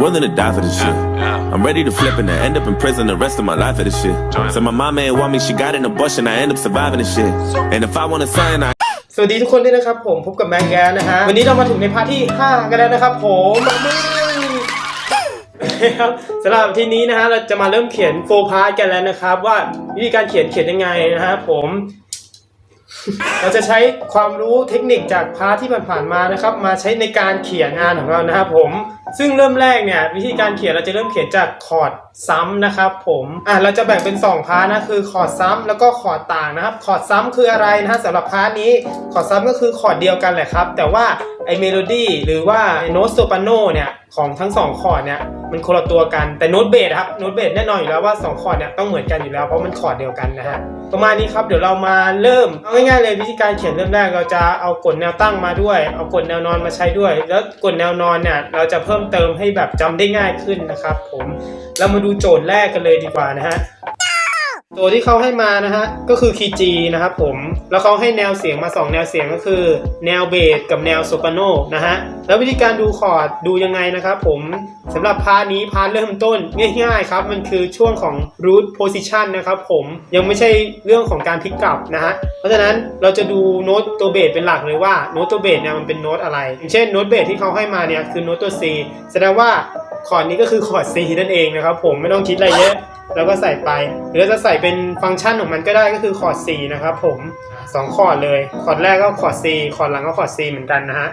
willing to die for this shit. I'm ready to flip and to end up in prison the rest of my life for this shit. So my mama ain't want me, she got an abortion, I end up surviving this shit. And if I want a son, I สวัสดีทุกคนด้วยนะครับผมพบกับแมงแกนนะฮะวันนี้เรามาถึงในพาร์ทที่ 5 กันแล้วนะครับผมมามือครับสำหรับที่นี้นะฮะเราจะมาเริ่มเขียนโฟพาร์ทกันแล้วนะครับ ว่าวิธีการเขียนเขียนยังไงนะฮะผม เราจะใช้ความรู้เทคนิคจากพาร์ทที่ผ่านๆมานะครับ มาใช้ในการเขียนงานของเรานะครับผม ซึ่งเริ่มแรกเนี่ยวิธีการเขียนเราจะเริ่มเขียนจากคอร์ดซ้ำนะครับผมอะเราจะแบ่งเป็น 2 พาร์ทนะคือคอร์ดซ้ำแล้วก็คอร์ดต่างนะครับ คอร์ดซ้ำคืออะไรนะฮะสำหรับพาร์ทนี้คอร์ดซ้ำก็คือคอร์ดเดียวกันแหละครับ แต่ว่าไอเมโลดี้หรือว่าโน้ตโซปราโนเนี่ย ของทั้งสองคอร์ดเนี่ยมันคนละตัวกันแต่โน้ตเบสครับโน้ตเบสแน่นอนอยู่แล้วว่าสองคอร์ดเนี่ยต้องเหมือนกันอยู่แล้วเพราะมันคอร์ดเดียวกันนะฮะประมาณนี้ครับเดี๋ยวเรามาเริ่มเอาง่ายๆเลยวิธีการเขียนเริ่มแรกเราจะเอากฎแนวตั้งมาด้วย เอากฎแนวนอนมาใช้ด้วย แล้วกฎแนวนอนเนี่ยเราจะเพิ่มเติมให้แบบจำได้ง่ายขึ้นนะครับ ผมเรามาดูโจทย์แรกกันเลยดีกว่านะฮะตัวที่เขาให้มานะฮะก็คือคีย์ G นะครับผม แล้วเขาให้แนวเสียงมา 2 แนวเสียงก็คือ แนวเบสกับแนวโซปราโนนะฮะแล้ววิธีการดูคอร์ดดูยังไงนะครับผมสำหรับพาร์ทนี้พาร์ทเริ่มต้นง่ายๆครับ มันคือช่วงของ root position นะครับผมยังไม่ใช่เรื่องของการพลิกกลับนะฮะเพราะฉะนั้นเราจะดูโน้ตตัวเบสเป็นหลักเลยว่าโน้ตตัวเบสเนี่ยมันเป็นโน้ตอะไรอย่างเช่นโน้ตเบสที่เขาให้มาเนี่ยคือโน้ตตัว C แสดงว่าคอร์ดนี้ก็คือคอร์ด C นั่นเองนะครับผมไม่ต้องคิดอะไรเยอะ แล้วก็ใส่ไปหรือจะใส่เป็นฟังก์ชันของมันก็ได้ก็คือคอร์ด C นะครับผมสองคอร์ดเลยคอร์ดแรกก็คอร์ด C คอร์ดหลังก็คอร์ด C เหมือนกันนะฮะ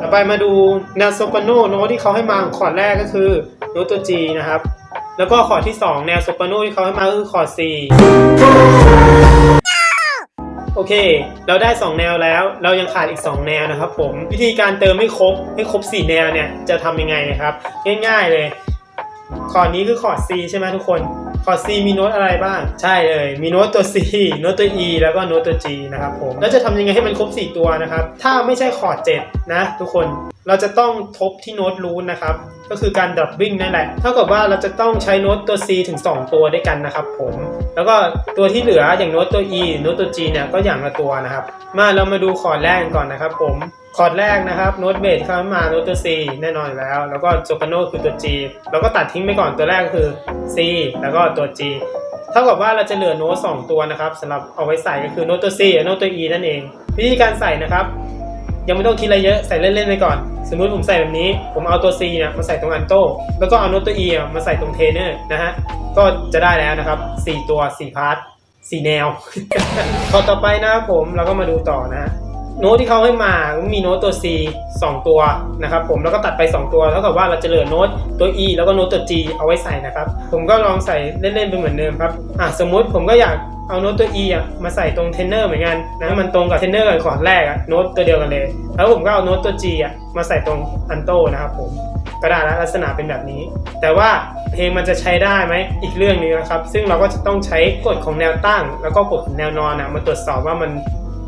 ต่อไปมาดูแนวโซปราโนโน้ตที่เขาให้มาของคอร์ดแรกก็คือโน้ตตัว G นะครับ แล้วก็คอร์ดที่ 2 แนวโซปราโนที่เขาให้มาคือคอร์ด C โอเค เราได้ 2 แนวแล้ว เรายังขาดอีก 2 แนวนะครับผม วิธีการเติมให้ครบให้ครบ 4 แนวเนี่ยจะทำยังไงนะครับ ง่ายๆเลย คอร์ดนี้คือคอร์ด C ใช่ไหมทุกคน คอร์ด C มีโน้ตอะไรบ้าง ใช่เลย มีโน้ตตัว C โน้ตตัว E แล้วก็โน้ตตัว G นะครับผม แล้วจะทำยังไงให้มันครบ 4 ตัวนะครับ ถ้าไม่ใช่คอร์ด7นะทุกคน เราจะต้องทบที่โน้ตรูทนะครับ ก็คือการดับบิ้งนั่นแหละ เท่ากับว่าเราจะต้องใช้โน้ตตัว C ถึง 2 ตัวด้วยกันนะครับผม แล้วก็ตัวที่เหลืออย่างโน้ตตัว E โน้ตตัว G เนี่ยก็อย่างละตัวนะครับ มาเรามาดูคอร์ดแรกก่อนนะครับผม คอร์ดแรกนะครับโน้ตเบสเข้ามาโน้ตตัว C แน่นอนแล้ว แล้วก็โซปราโนคือตัว G แล้วก็ตัดทิ้งไปก่อนตัวแรกคือ C แล้วก็ตัว G เท่ากับว่าเราจะเหลือโน้ตสองตัวนะครับสำหรับเอาไว้ใส่ก็คือโน้ตตัว C กับโน้ตตัว E นั่นเอง วิธีการใส่นะครับ ยังไม่ต้องคิดอะไรเยอะใส่เล่นๆไปก่อน สมมติผมใส่แบบนี้ ผมเอาตัว C เนี่ยมาใส่ตรงอันโต้แล้วก็เอาโน้ตตัว E อะมาใส่ตรงเทเนอร์นะฮะก็จะได้แล้วนะครับ 4 ตัว4พาร์ท4แนว พอต่อไปนะครับผมเราก็มาดูต่อนะฮะ โน้ตที่เขาให้มามีโน้ตตัว C 2 ตัวนะครับผมแล้วก็ตัดไป 2 ตัวเท่ากับว่าเราจะเหลือโน้ตตัว E แล้วก็โน้ตตัว G เอาไว้ใส่นะครับ ผมก็ลองใส่เล่นๆไปเหมือนเดิมครับอะสมมุติผมก็อยากเอาโน้ตตัว E อะมาใส่ตรงเทนเนอร์เหมือนกันนะให้มันตรงกับเทนเนอร์กับคอร์ดแรกอะโน้ตตัวเดียวกันเลย แล้วผมก็เอาโน้ตตัว G อะมาใส่ตรงอันโตนะครับผมก็ได้แล้วลักษณะเป็นแบบนี้ แต่ว่าเพลงมันจะใช้ได้ไหมอีกเรื่องหนึงนะครับ ซึ่งเราก็จะต้องใช้กฎของแนวตั้ง แล้วก็กฎของแนวนอนอะมาตรวจสอบว่ามัน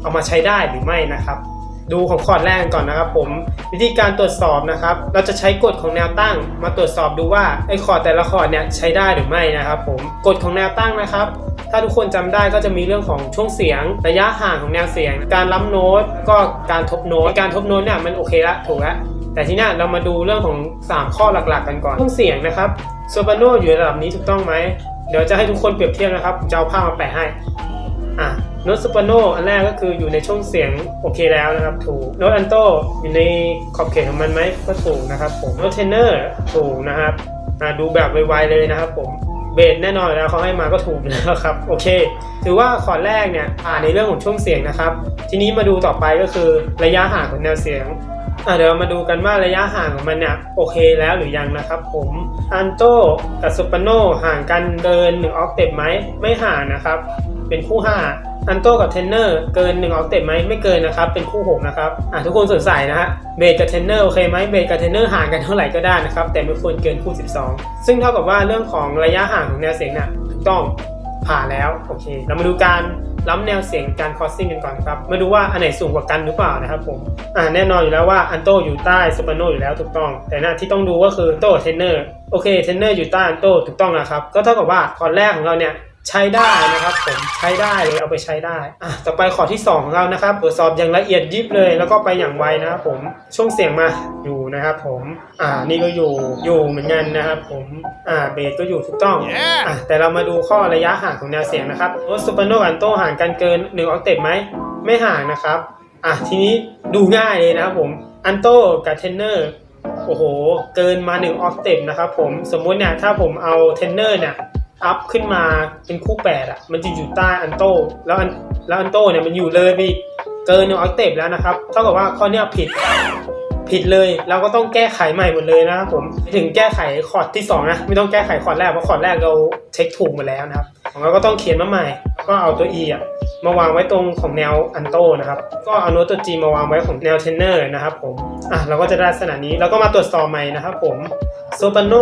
เอามาใช้ได้หรือไม่นะครับ ดูของคอร์ดแรกก่อนนะครับ ผมวิธีการตรวจสอบนะครับ เราจะใช้กฎของแนวตั้ง มาตรวจสอบดูว่าไอ้คอร์ดแต่ละคอร์ดเนี่ยใช้ได้หรือไม่นะครับ ผมกฎของแนวตั้งนะครับถ้าทุกคนจำได้ก็จะมีเรื่องของช่วงเสียง ระยะห่างของแนวเสียง การล้ำโน้ตก็การทบโน้ตการทบโน้ตเนี่ยมันโอเคละถูกละแต่ทีนี้เรามาดูเรื่องของ 3 ข้อหลักๆ กันก่อนช่วงเสียงนะครับโซปราโนอยู่ระดับนี้ถูกต้องไหมเดี๋ยวจะให้ทุกคนเปรียบเทียบนะครับจะเอาภาพมาแปะให้อะ โน้ตโซปราโนอันแรกก็คืออยู่ในช่วงเสียงโอเคแล้วนะครับถูกโน้ตอันโตอยู่ในขอบเขตของมันไหมก็ถูกนะครับผมโน้ตเทนเนอร์ถูกนะครับดูแบบไวๆเลยนะครับผมเบสแน่นอนแล้วเขาให้มาก็ถูกแล้วครับโอเค ถือว่าคอแรกเนี่ยผ่านในเรื่องของช่วงเสียงนะครับ ทีนี้มาดูต่อไปก็คือระยะห่างของแนวเสียงเดี๋ยวมาดูกันว่าระยะห่างของมันเนี่ยโอเคแล้วหรือยังนะครับผมอันโตกับโซปราโนห่างกันเกิน1ออกเทปไหมไม่ห่างนะครับ เป็นคู่5 อันโตกับเทนเนอร์เกิน1ออกเทปไหมไม่เกินนะครับ เป็นคู่ 6 นะครับอะทุกคนสงสัยนะฮะเบสกับเทนเนอร์โอเคไหมเบสกับเทนเนอร์ห่างกันเท่าไหร่ก็ได้นะครับ แต่ไม่ควรเกินคู่ 12 ซึ่งเท่ากับว่าเรื่องของระยะห่างของแนวเสียงเนี่ยถูกต้องผ่านแล้วโอเค เรามาดูการล้ำแนวเสียงการคอสซิ่งกันก่อนครับมาดูว่าอันไหนสูงกว่ากันหรือเปล่านะครับผมอ่าแน่นอนอยู่แล้วว่าอันโตอยู่ใต้สปาโนอยู่แล้วถูกต้อง แต่หน้าที่ต้องดูก็คือโตเทนเนอร์โอเคเทนเนอร์อยู่ใต้อันโตถูกต้องนะครับ ก็เท่ากับว่าคอร์ดแรกของเราเนี่ย ใช้ได้นะครับผมใช้ได้เลยเอาไปใช้ได้อะต่อไปข้อที่สองของเรานะครับตรวจสอบอย่างละเอียดยิบเลย แล้วก็ไปอย่างไวนะครับผมช่วงเสียงมาอยู่นะครับผมอ่านี่ก็อยู่อยู่เหมือนกันนะครับผมอ่าเบสก็อยู่ถูกต้องอะแต่เรามาดูข้อระยะห่างของแนวเสียงนะครับโน้ตซูเปอร์โนกับอันโตห่างกันเกิน1ออกเทปไหมไม่ห่างนะครับอะทีนี้ดูง่ายเลยนะครับผมอันโตกับเทนเนอร์โอ้โห เกินมา1ออกเทปนะครับผมสมมุติเนี่ยถ้าผมเอาเทนเนอร์เนี่ย อัพขึ้นมาเป็นคู่แปดอะ มันจะอยู่ใต้อันโต แล้วอันแล้วอันโตเนี่ยมันอยู่เลยไปเกินออกเทปแล้วนะครับเท่ากับว่าข้อเนี้ยผิดผิดเลยเราก็ต้องแก้ไขใหม่หมดเลยนะครับผมถึงแก้ไขคอร์ดที่2นะไม่ต้องแก้ไขคอร์ดแรกเพราะคอร์ดแรกเราเช็คถูกหมดแล้วนะครับของเราก็ต้องเขียนมาใหม่ ก็เอาตัว E อะมาวางไว้ตรงของแนวอันโตนะครับก็เอาโน้ตตัว G มาวางไว้ของแนวเทนเนอร์นะครับผมอะเราก็จะได้ลักษณะนี้แล้วก็มาตรวจสอบใหม่นะครับผม โซปาโน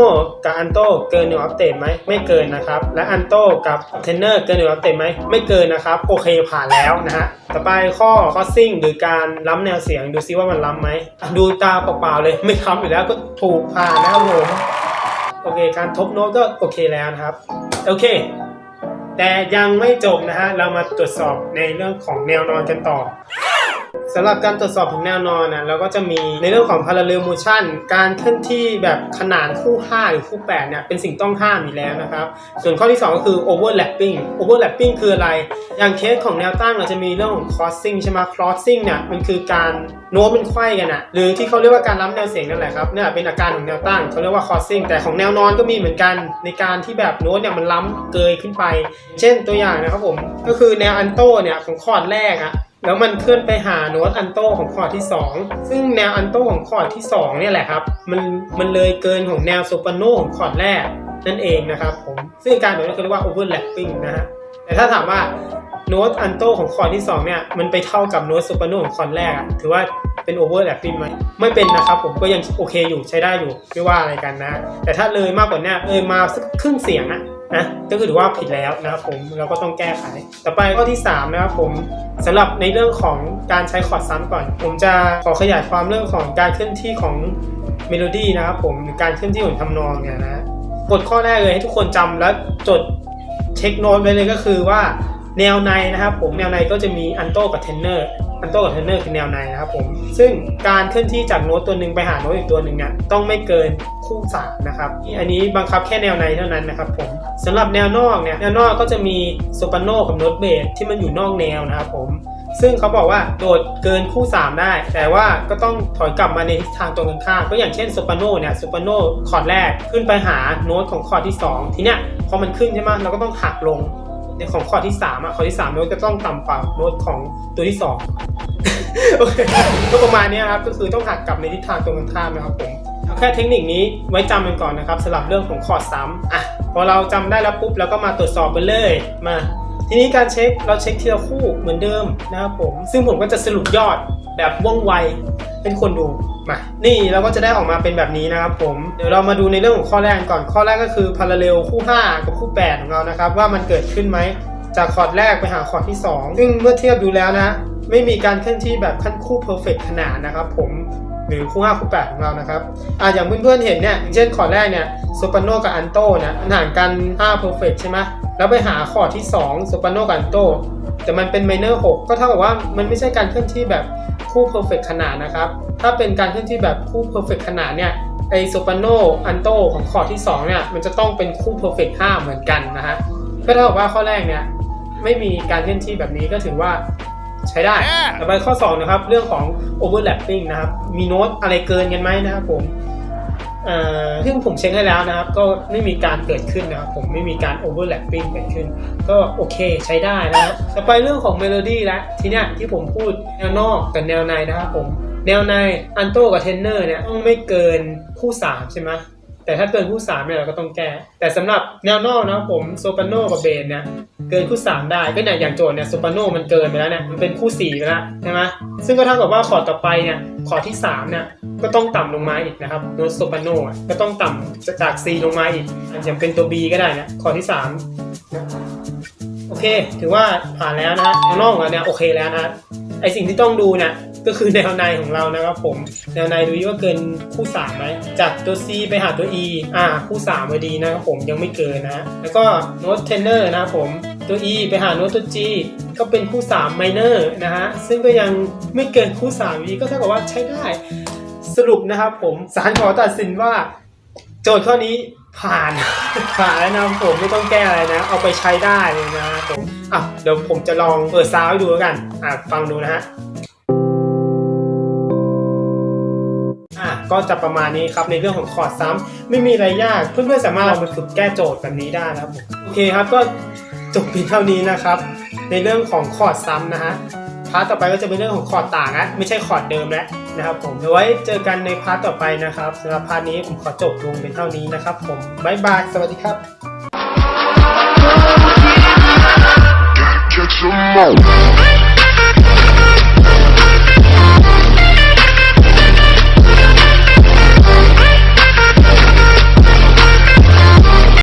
กับอันโตเกินหนึ่งออกเทปไหมไม่เกินนะครับ และอันโตกับเทนเนอร์เกินหนึ่งออกเทปไหมไม่เกินนะครับ โอเคผ่านแล้วนะฮะต่อไปข้อคอสซิ่งหรือการล้ำแนวเสียงดูซิว่ามันล้ำไหมดูตาเปล่าๆเลยไม่ล้ำอยู่แล้วก็ถูกผ่านนะครับผมโอเค การทบโน้ตก็โอเคแล้วนะครับ โอเค แต่ยังไม่จบนะฮะเรามาตรวจสอบในเรื่องของแนวนอนกันต่อ สำหรับการตรวจสอบของแนวนอนนะเราก็จะมีในเรื่องของ parallel motion การเคลื่อนที่แบบขนานคู่ 5 หรือคู่8เนี่ยเป็นสิ่งต้องห้ามอยู่แล้วนะครับ ส่วนข้อที่ 2 ก็คือ overlapping overlapping คืออะไร อย่างเคสของแนวตั้งเราจะมีเรื่องของ crossing ใช่ไหม crossing เนี่ยมันคือการโน้ตมันไขว้กันอะหรือที่เขาเรียกว่าการล้ำแนวเสียงนั่นแหละครับเนี่ยเป็นอาการของแนวตั้งเขาเรียกว่า crossing แต่ของแนวนอนก็มีเหมือนกันในการที่แบบโน้ตเนี่ยมันล้ำเกยขึ้นไป เช่นตัวอย่างนะครับผมก็คือแนวอันโตเนี่ยของคอร์ดแรกอะ แล้วมันเคลื่อนไปหาโน้ตอันโตของคอร์ดที่ 2 ซึ่งแนวอันโตของคอร์ดที่2เนี่ยแหละครับมันมันเลยเกินของแนวโซปราโนของคอร์ดแรกนั่นเองนะครับผมซึ่งการแบบนี้เขาเรียกว่า overlapping นะฮะแต่ถ้าถามว่าโน้ตอันโตของคอร์ดที่ 2 เนี่ยมันไปเท่ากับโน้ตโซปราโนของคอร์ดแรกอะถือว่าเป็น overlapping ไหมไม่เป็นนะครับผมก็ยังโอเคอยู่ใช้ได้อยู่ไม่ว่าอะไรกันนะ แต่ถ้าเลยมากกว่านี้เอยมาสักครึ่งเสียงอะ นะก็คือถือว่าผิดแล้วนะครับผมเราก็ต้องแก้ไข ต่อไปข้อที่3นะครับผมสำหรับในเรื่องของการใช้คอร์ดซ้ำก่อน ผมจะขอขยายความเรื่องของการเคลื่อนที่ของเมโลดี้นะครับผมหรือการเคลื่อนที่ของทำนองเนี่ยนะกฎข้อแรกเลยให้ทุกคนจำและจดเช็คโน้ตไว้เลยก็คือว่าแนวในนะครับผมแนวในก็จะมีอันโตกับเทนเนอร์ อันโตกับเทนเนอร์คือแนวในนะครับผม ซึ่งการเคลื่อนที่จากโน้ตตัวหนึ่งไปหาโน้ตอีกตัวหนึ่งเนี่ยต้องไม่เกินคู่สามนะครับ อันนี้บังคับแค่แนวในเท่านั้นนะครับผมสำหรับแนวนอกเนี่ยแนวนอกก็จะมีโซปราโนกับโน้ตเบสที่มันอยู่นอกแนวนะครับผมซึ่งเขาบอกว่าโดดเกินคู่ 3 ได้ แต่ว่าก็ต้องถอยกลับมาในทิศทางตรงกันข้ามก็อย่างเช่นโซปราโนเนี่ยโซปราโนคอร์ดแรกขึ้นไปหาโน้ตของคอร์ดที่ 2 ทีเนี้ยพอมันขึ้นใช่ไหมเราก็ต้องหักลง ในของคอดที่3อะคอดที่3โน้ตก็ต้องต่ำกว่าโน้ตของตัวที่2โอเคก็ประมาณนี้ครับก็คือต้องหักกลับในทิศทางตรงกันข้ามนะครับผมเอาแค่เทคนิคนี้ไว้จำกันก่อนนะครับสำหรับเรื่องของคอร์ดซ้ำอะพอเราจำได้แล้วปุ๊บเราก็มาตรวจสอบไปเลยมา ทีนี้การเช็คเราเช็คทีละคู่เหมือนเดิมนะครับผม ซึ่งผมก็จะสรุปยอดแบบว่องไว เป็นคนดูมานี่เราก็จะได้ออกมาเป็นแบบนี้นะครับผมเดี๋ยวเรามาดูในเรื่องของข้อแรกก่อนข้อแรกก็คือพาราเรลคู่ 5 กับคู่ 8 ของเรานะครับ ว่ามันเกิดขึ้นไหมจากคอร์ดแรกไปหาคอร์ดที่ 2 ซึ่งเมื่อเทียบดูแล้วนะ ไม่มีการเคลื่อนที่แบบขั้นคู่เพอร์เฟกขนาดนะครับผมหรือคู่ 5 คู่ 8 ของเรานะครับอ่าอย่างเพื่อนๆเห็นเนี่ยอย่างเช่นคอร์ดแรกเนี่ยโซปราโนกับอันโตนะมันห่างกัน5เพอร์เฟกใช่ไหมแล้วไปหาคอร์ดที่2โซปราโนกับอันโตแต่มันเป็นไมเนอร์6ก็เท่ากับว่ามันไม่ใช่การเคลื่อนที่แบบ คู่เพอร์เฟกขนาดนะครับ ถ้าเป็นการเคลื่อนที่แบบคู่เพอร์เฟกขนาดเนี่ยไอโซปราโนอันโตของคอร์ดที่2เนี่ยมันจะต้องเป็นคู่เพอร์เฟก5เหมือนกันนะฮะก็เท่ากับว่าข้อแรกเนี่ยไม่มีการเคลื่อนที่แบบนี้ก็ถือว่าใช้ได้ต่อไปข้อ2นะครับเรื่องของ overlapping นะครับมีโน้ตอะไรเกินกันไหมนะครับผมเอ่อ ซึ่งผมเช็คให้แล้วนะครับ ก็ไม่มีการเกิดขึ้นนะครับ ผมไม่มีการโอเวอร์แลปปิ้งเกิดขึ้น ก็โอเคใช้ได้นะครับต่อไปเรื่องของเมโลดี้แล้วทีเนี้ยที่ผมพูดแนวนอกกับแนวในนะครับผม แนวในอันโตกับเทนเนอร์เนี่ยต้องไม่เกินคู่3ใช่ไหม แต่ถ้าเกินคู่3เนี่ยเราก็ต้องแก้ แต่สำหรับแนวนอกนะผมโซปราโนกับเบสเนี่ยเกินคู่3ได้ก็เนี่ยอย่างโจทย์เนี่ยโซปราโนมันเกินไปแล้วเนี่ยมันเป็นคู่4ไปแล้วใช่ไหมซึ่งก็เท่ากับว่าคอร์ดต่อไปเนี่ยคอร์ดที่3เนี่ยก็ต้องต่ำลงมาอีกนะครับโน้ตโซปราโนก็ต้องต่ำจาก C ลงมาอีกอาจจะเป็นตัว B ก็ได้นะคอร์ดที่3นะโอเค ถือว่าผ่านแล้วนะแนวนอกเราเนี่ยโอเคแล้วนะไอสิ่งที่ต้องดูเนี่ย ก็คือแนวในของเรานะครับผม แนวในดูดิว่าเกินคู่สามไหมจากตัว C ไปหาตัว E อ่าคู่สามพอดีนะครับผมยังไม่เกินนะแล้วก็โน้ตเทนเนอร์นะครับผมตัว E ไปหาโน้ตตัว G ก็เป็นคู่3 minor นอร์นะฮะซึ่งก็ยังไม่เกินคู่3อยู่ดีก็เท่ากับว่าใช้ได้สรุปนะครับผมศาลขอตัดสินว่า โจทย์ข้อนี้ผ่านผ่านแล้วนะครับผมไม่ต้องแก้อะไรนะ เอาไปใช้ได้เลยนะครับผมอะเดี๋ยวผมจะลองเปิดซาวด์ให้ดูแล้วกันอะฟังดูนะฮะ ก็จะประมาณนี้ครับในเรื่องของคอร์ดซ้ำ ไม่มีอะไรยากเพื่อนๆสามารถเอาไปฝึกแก้โจทย์แบบนี้ได้นะครับโอเคครับก็จบเพียงเท่านี้นะครับ ในเรื่องของคอร์ดซ้ำนะฮะพาร์ทต่อไปก็จะเป็นเรื่องของคอร์ดต่างนะไม่ใช่คอร์ดเดิมแล้วนะครับผมเดี๋ยวไว้เจอกันในพาร์ทต่อไปนะครับสำหรับพาร์ทนี้ผมขอจบลงเป็นเท่านี้นะครับ ผมบายบายสวัสดีครับ Get your mouth.